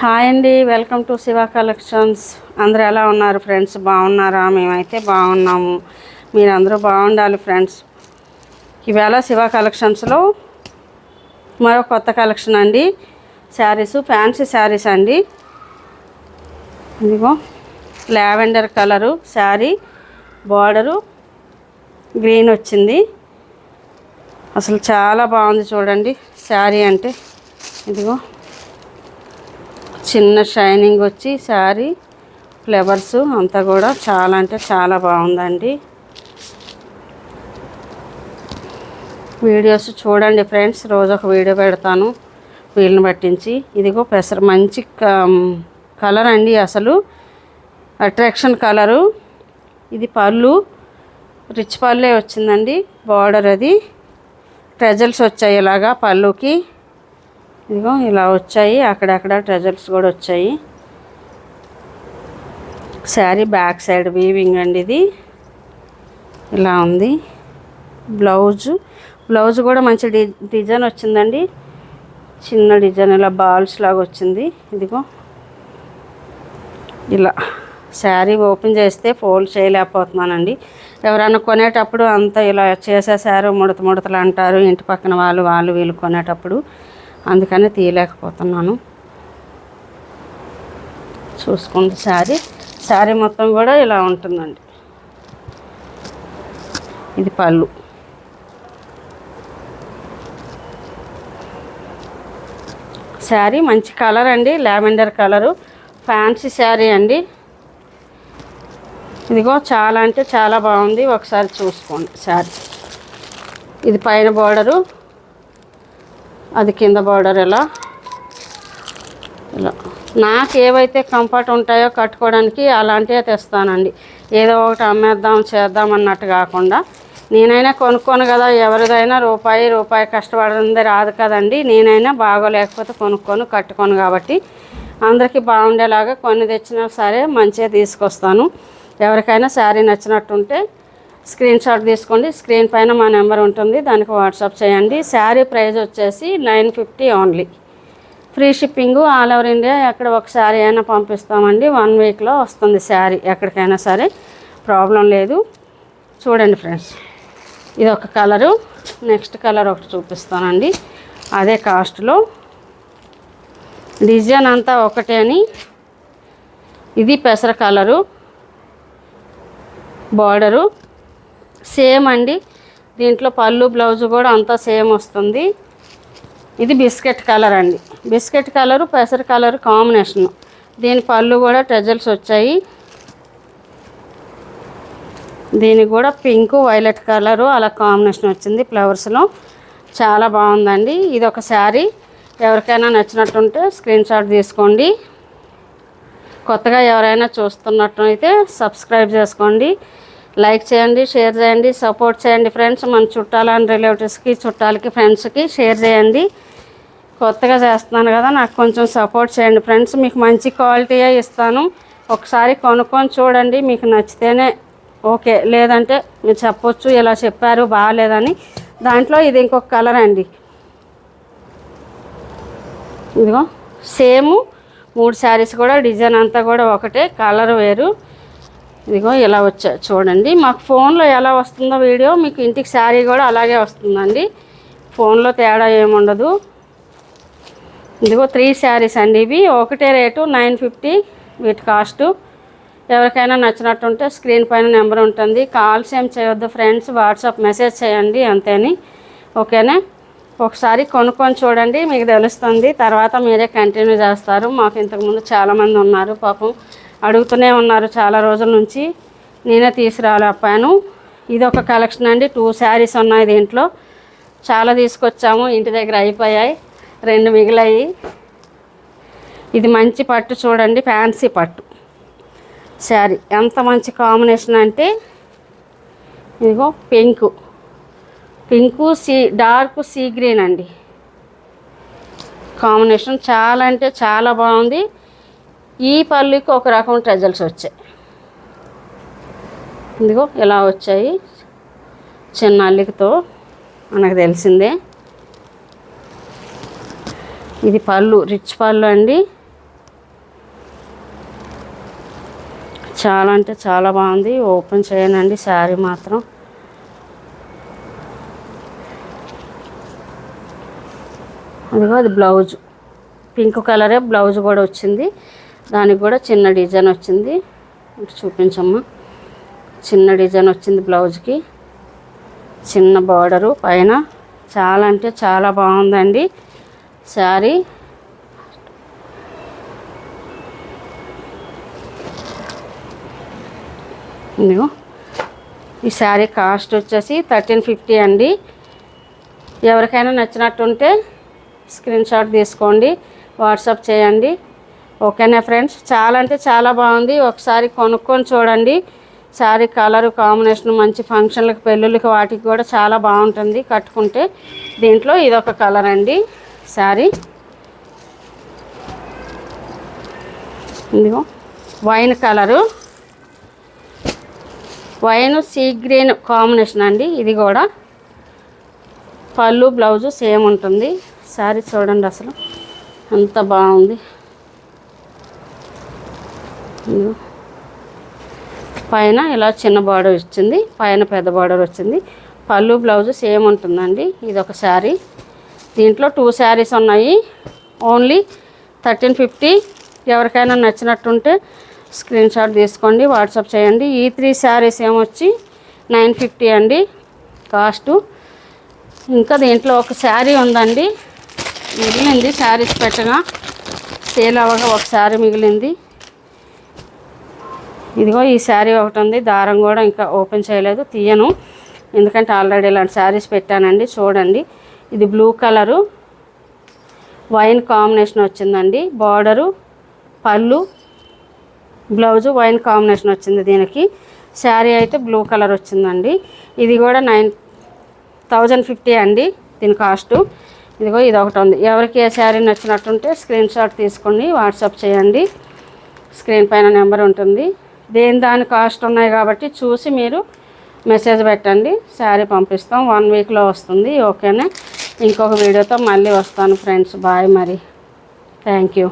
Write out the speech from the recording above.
Hi అండి welcome to Shiva collections. అందరూ ఎలా ఉన్నారు ఫ్రెండ్స్? బాగున్నారా? మేమైతే బాగున్నాము. మీరందరూ బాగుండాలి ఫ్రెండ్స్. ఇవాళ శివ కలెక్షన్స్లో మరో కొత్త కలెక్షన్ అండి. శారీస్ ఫ్యాన్సీ శారీస్ అండి. ఇదిగో lavender colour sari border green వచ్చింది. అసలు చాలా బాగుంది చూడండి శారీ అంటే. ఇదిగో. చిన్న షైనింగ్ వచ్చి శారీ ఫ్లవర్స్ అంతా కూడా చాలా అంటే చాలా బాగుందండి. వీడియోస్ చూడండి ఫ్రెండ్స్ రోజు ఒక వీడియో పెడతాను వీళ్ళని పట్టించి. ఇదిగో పెసర మంచి కలర్ అండి అసలు. Attraction colour. ఇది పళ్ళు రిచ్ పళ్ళే వచ్చిందండి బార్డర్ అది. ట్రెజల్స్ వచ్చాయి ఇలాగా పళ్ళుకి. ఇదిగో ఇలా వచ్చాయి. అక్కడక్కడ ట్రెజర్స్ కూడా వచ్చాయి. శారీ బ్యాక్ సైడ్ వీవింగ్ అండి ఇది. ఇలా ఉంది. బ్లౌజు. బ్లౌజ్ కూడా మంచి డి డిజైన్ వచ్చిందండి. చిన్న డిజైన్ ఇలా బాల్స్ లాగా వచ్చింది. ఇదిగో. ఇలా. శారీ ఓపెన్ చేస్తే ఫోల్డ్ చేయలేకపోతున్నానండి. ఎవరైనా కొనేటప్పుడు అంత ఇలా చేసేసారు ముడత ముడతలు అంటారు. ఇంటి పక్కన వాళ్ళు వాళ్ళు వీళ్ళు కొనేటప్పుడు. అందుకని తీయలేకపోతున్నాను. చూసుకోండి శారీ. శారీ మొత్తం కూడా ఇలా ఉంటుందండి. ఇది పళ్ళు. శారీ మంచి కలర్ అండి లావెండర్ కలరు. ఫ్యాన్సీ శారీ అండి. ఇదిగో చాలా అంటే చాలా బాగుంది. ఒకసారి చూసుకోండి శారీ. ఇది పైన బార్డరు. అది కింద బార్డర్ ఇలా ఇలా. నాకు ఏవైతే కంఫర్ట్ ఉంటాయో కట్టుకోవడానికి అలాంటివే తెస్తానండి. ఏదో ఒకటి అమ్మేద్దాం చేద్దాం అన్నట్టు కాకుండా. నేనైనా కొనుక్కోను కదా ఎవరిదైనా రూపాయి రూపాయి కష్టపడింది రాదు కదండి. నేనైనా బాగోలేకపోతే కొనుక్కొని కట్టుకోను కాబట్టి. అందరికీ బాగుండేలాగా కొన్ని తెచ్చినా సరే మంచిగా తీసుకొస్తాను. ఎవరికైనా శారీ నచ్చినట్టుంటే స్క్రీన్ షాట్ తీసుకోండి. స్క్రీన్ పైన మా నెంబర్ ఉంటుంది. దానికి వాట్సాప్ చేయండి. శారీ ప్రైస్ వచ్చేసి nine fifty only. Free shipping all over India ఎక్కడ ఒక శారీ అయినా పంపిస్తామండి. వన్ వీక్లో వస్తుంది శారీ ఎక్కడికైనా సరే. ప్రాబ్లం లేదు. చూడండి ఫ్రెండ్స్. ఇది ఒక కలరు. నెక్స్ట్ కలర్ ఒకటి చూపిస్తానండి. అదే కాస్ట్లో. డిజైన్ అంతా ఒకటే అని. ఇది పెసర కలరు. బార్డరు. సేమ్ అండి. దీంట్లో పళ్ళు బ్లౌజ్ కూడా అంతా సేమ్ వస్తుంది. ఇది బిస్కెట్ కలర్ అండి. బిస్కెట్ కలరు పెసర కలర్ కాంబినేషన్. దీని పళ్ళు కూడా టెజల్స్ వచ్చాయి. దీనికి కూడా పింక్ వైలెట్ కలరు అలా కాంబినేషన్ వచ్చింది ఫ్లవర్స్లో చాలా బాగుందండి. ఇది ఒక శారీ. ఎవరికైనా నచ్చినట్టుంటే స్క్రీన్ షాట్ తీసుకోండి. కొత్తగా ఎవరైనా చూస్తున్నట్టు అయితే సబ్స్క్రైబ్ చేసుకోండి. లైక్ చేయండి షేర్ చేయండి సపోర్ట్ చేయండి ఫ్రెండ్స్. మన చుట్టాల రిలేటివ్స్కి చుట్టాలకి ఫ్రెండ్స్కి షేర్ చేయండి. కొత్తగా చేస్తున్నాను కదా నాకు కొంచెం సపోర్ట్ చేయండి ఫ్రెండ్స్. మీకు మంచి క్వాలిటీయే ఇస్తాను. ఒకసారి కొనుక్కొని చూడండి మీకు నచ్చితేనే ఓకే. లేదంటే మీరు చెప్పొచ్చు ఇలా చెప్పారు బాగాలేదని. దాంట్లో ఇది ఇంకొక కలర్ అండి. ఇదిగో సేము మూడు శారీస్ కూడా డిజైన్ అంతా కూడా ఒకటే కలర్ వేరు. ఇదిగో ఇలా వచ్చా చూడండి. మాకు ఫోన్లో ఎలా వస్తుందో వీడియో మీకు ఇంటికి శారీ కూడా అలాగే వస్తుందండి. ఫోన్లో తేడా ఏముండదు. ఇదిగో త్రీ శారీస్ అండి ఇవి. ఒకటే రేటు నైన్ ఫిఫ్టీ వీటి కాస్టు. ఎవరికైనా నచ్చినట్టుంటే స్క్రీన్ పైన నెంబర్ ఉంటుంది. కాల్స్ ఏం చేయొద్దు ఫ్రెండ్స్. వాట్సాప్ మెసేజ్ చేయండి అంతేని. ఓకేనా? ఒకసారి కొనుక్కొని చూడండి మీకు తెలుస్తుంది. తర్వాత మీరే కంటిన్యూ చేస్తారు. మాకు ఇంతకుముందు చాలామంది ఉన్నారు పాపం. అడుగుతూనే ఉన్నారు చాలా రోజుల నుంచి. నేనే తీసుకురాలేపాను ఇది ఒక కలెక్షన్ అండి. టూ శారీస్ ఉన్నాయి దీంట్లో. చాలా తీసుకొచ్చాము. ఇంటి దగ్గర అయిపోయాయి. రెండు మిగిలాయి. ఇది మంచి పట్టు చూడండి. ఫ్యాన్సీ పట్టు. శారీ. ఎంత మంచి కాంబినేషన్ అంటే ఇదిగో pink. Pink sea dark sea green అండి. కాంబినేషన్ చాలా అంటే చాలా బాగుంది. ఈ పళ్ళుకి ఒక రకం రిజల్ట్స్ వచ్చాయి. ఇదిగో ఇలా వచ్చాయి? చిన్న అల్లికతో మనకు తెలిసిందే. ఇది పళ్ళు రిచ్ పళ్ళు అండి. చాలా అంటే చాలా బాగుంది. ఓపెన్ చేయనండి శారీ మాత్రం. అదిగో అది బ్లౌజ్. పింక్ కలరే బ్లౌజ్ కూడా వచ్చింది. దానికి కూడా చిన్న డిజైన్ వచ్చింది. చూపించమ్మా. చిన్న డిజైన్ వచ్చింది బ్లౌజ్కి చిన్న బార్డరు పైన. చాలా అంటే చాలా బాగుందండి. శారీ. ఇదిగో. ఈ శారీ కాస్ట్ వచ్చేసి థర్టీన్ ఫిఫ్టీ అండి. ఎవరికైనా నచ్చినట్టుంటే స్క్రీన్ షాట్ తీసుకోండి. వాట్సాప్ చేయండి. ఓకేనా ఫ్రెండ్స్? చాలా అంటే చాలా బాగుంది. ఒకసారి కొనుక్కొని చూడండి. శారీ కలర్ కాంబినేషన్ మంచి ఫంక్షన్లకు పెళ్ళిళ్ళకి వాటికి కూడా చాలా బాగుంటుంది కట్టుకుంటే. దీంట్లో ఇదొక కలర్ అండి. శారీ ఇదిగో wine colour. Wine sea green combination అండి. ఇది కూడా. పళ్ళు బ్లౌజు సేమ్ ఉంటుంది. శారీ చూడండి అసలు. అంత బాగుంది. పైన ఇలా చిన్న బార్డర్ వచ్చింది. పైన పెద్ద బార్డర్ వచ్చింది. పళ్ళు బ్లౌజ్ సేమ్ ఉంటుందండి. ఇది ఒక శారీ. దీంట్లో టూ శారీస్ ఉన్నాయి. Only thirteen fifty. ఎవరికైనా నచ్చినట్టుంటే స్క్రీన్ షాట్ తీసుకోండి వాట్సాప్ చేయండి. ఈ త్రీ శారీస్ ఏమొచ్చి నైన్ ఫిఫ్టీ అండి. కాస్టు. ఇంకా దీంట్లో ఒక శారీ ఉందండి. మిగిలింది శారీస్ పెట్టగా సేల్ అవ్వగా ఒక శారీ మిగిలింది. ఇదిగో ఈ శారీ ఒకటి ఉంది. దారం కూడా ఇంకా ఓపెన్ చేయలేదు. తీయను. ఎందుకంటే ఆల్రెడీ ఇలాంటి శారీస్ పెట్టానండి. చూడండి. ఇది బ్లూ కలరు. వైన్ కాంబినేషన్ వచ్చిందండి. బార్డరు పళ్ళు బ్లౌజు వైన్ కాంబినేషన్ వచ్చింది దీనికి. శారీ అయితే బ్లూ కలర్ వచ్చిందండి. ఇది కూడా నైన్ థౌజండ్ ఫిఫ్టీ అండి దీని కాస్టు. ఇదిగో ఇది ఒకటి ఉంది. ఎవరికి ఏ శారీ నచ్చినట్టుంటే స్క్రీన్ షాట్ తీసుకొని వాట్సాప్ చేయండి. స్క్రీన్ పైన నెంబర్ ఉంటుంది. దేని దాని కాస్ట్ ఉన్నాయి కాబట్టి చూసి మీరు మెసేజ్ పెట్టండి. శారీ పంపిస్తాం. వన్ వీక్లో వస్తుంది. ఓకేనా ఇంకొక వీడియోతో మళ్ళీ వస్తాను ఫ్రెండ్స్ బాయ్ మరి. Thank you